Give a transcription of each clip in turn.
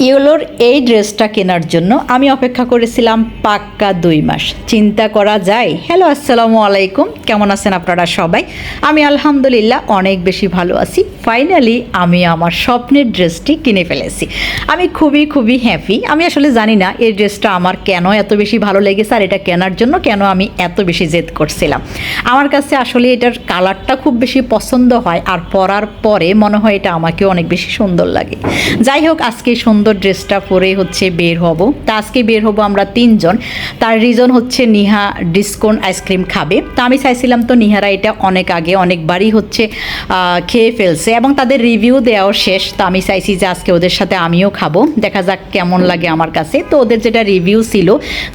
ইয়েলোর এই ড্রেসটা কেনার জন্য আমি অপেক্ষা করেছিলাম পাক্কা দুই মাস। চিন্তা করা যায়। হ্যালো, আসসালামু আলাইকুম। কেমন আছেন আপনারা সবাই? আমি আলহামদুলিল্লাহ অনেক বেশি ভালো আছি। ফাইনালি আমি আমার স্বপ্নের ড্রেসটি কিনে ফেলেছি। আমি খুবই খুবই হ্যাপি আমি আসলে জানি না এই ড্রেসটা আমার কেন এত বেশি ভালো লেগেছে আর এটা কেনার জন্য কেন আমি এত বেশি জেদ করছিলাম। আমার কাছে আসলে এটার কালারটা খুব বেশি পছন্দ হয় আর পরার পরে মনে হয় এটা আমাকে অনেক বেশি সুন্দর লাগে। যাই হোক, আজকে এই সুন্দর ড্রেসটা পরে হচ্ছে বের হব। তা আজকে বের হব আমরা তিনজন। তার রিজন হচ্ছে নিহা ডিসকোন আইসক্রিম খাবে। তা আমি চাইছিলাম তো নিহারা এটা অনেক আগে, অনেকবারই হচ্ছে খেয়ে ফেলছে এবং তাদের রিভিউ দেওয়াও শেষ। তো আমি চাইছি যে আজকে ওদের সাথে আমিও খাব। দেখা যাক কেমন লাগে আমার কাছে। তো ওদের যেটা রিভিউ ছিল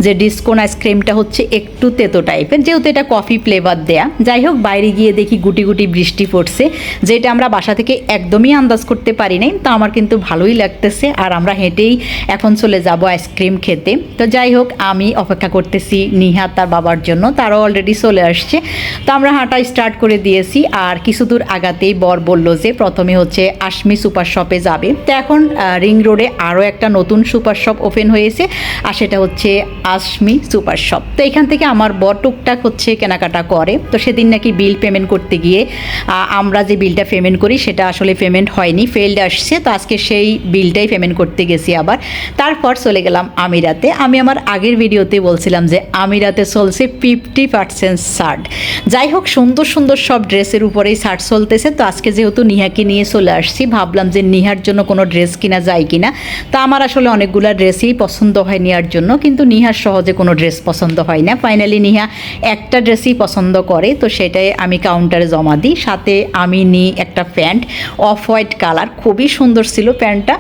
যে ডিসকোন আইসক্রিমটা হচ্ছে একটু তেতো টাইপের যেহেতু এটা কফি ফ্লেভার দেয়া। যাই হোক, বাইরে গিয়ে দেখি গুটি গুটি বৃষ্টি পড়ছে। যেটা আমরা বাসা থেকে একদমই আন্দাজ করতে পারি নাই। তো আমার কিন্তু ভালোই লাগতেছে। আর আমরা হেঁটেই এখন চলে যাব আইসক্রিম খেতে। তো যাই হোক, আমি অপেক্ষা করতেছি নিহা, তার বাবার জন্য। তারাও অলরেডি চলে আসছে। তো আমরা হাঁটা স্টার্ট করে দিয়েছি। আর কিছু দূর আগাতেই বর বলল যে, প্রথমে হচ্ছে আশমি সুপার শপে যাবে। তো এখন রিং রোডে আরও একটা নতুন সুপার শপ ওপেন হয়েছে। আর সেটা হচ্ছে আশমি সুপার শপ। তো এখান থেকে আমার বর টুকটাক হচ্ছে কেনাকাটা করে। তো সেদিন নাকি বিল পেমেন্ট করতে গিয়ে আমরা যে বিলটা পেমেন্ট করি, সেটা আসলে পেমেন্ট হয়নি ফেল্ড আসছে। তো আজকে সেই বিলটাই পেমেন্ট করতে গেছি আবার। তারপর চলে গেলাম আমিরাতে। আমি আমার আগের ভিডিওতে বলছিলাম যে আমিরাতে চলছে ফিফটি পার্সেন্ট শার্ট। যাই হোক, সুন্দর সুন্দর সব ড্রেসের উপরেই শার্ট চলতেছে। তো আজকে যেহেতু নিহাকে নিয়ে চলে আসছি, ভাবলাম যে নিহার জন্য কোনো ড্রেস কিনা যায় কিনা। তো আমার আসলে অনেকগুলো ড্রেসই পছন্দ হয় নিহার জন্য, কিন্তু নিহার সহজে কোনো ড্রেস পছন্দ হয় না। ফাইনালি নিহা একটা ড্রেসই পছন্দ করে, তো সেটাই আমি কাউন্টারে জমা দিই। সাথে আমি নিই একটা প্যান্ট, অফ হোয়াইট কালার, খুবই সুন্দর ছিল প্যান্টটা।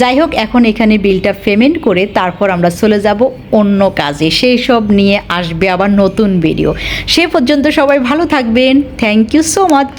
যাই হোক এখন এখানে বিলটা পেমেন্ট করে তারপর আমরা চলে যাব অন্য কাজে। সেই সব নিয়ে আসবে আবার নতুন ভিডিও। সে পর্যন্ত সবাই ভালো থাকবেন। Thank you so much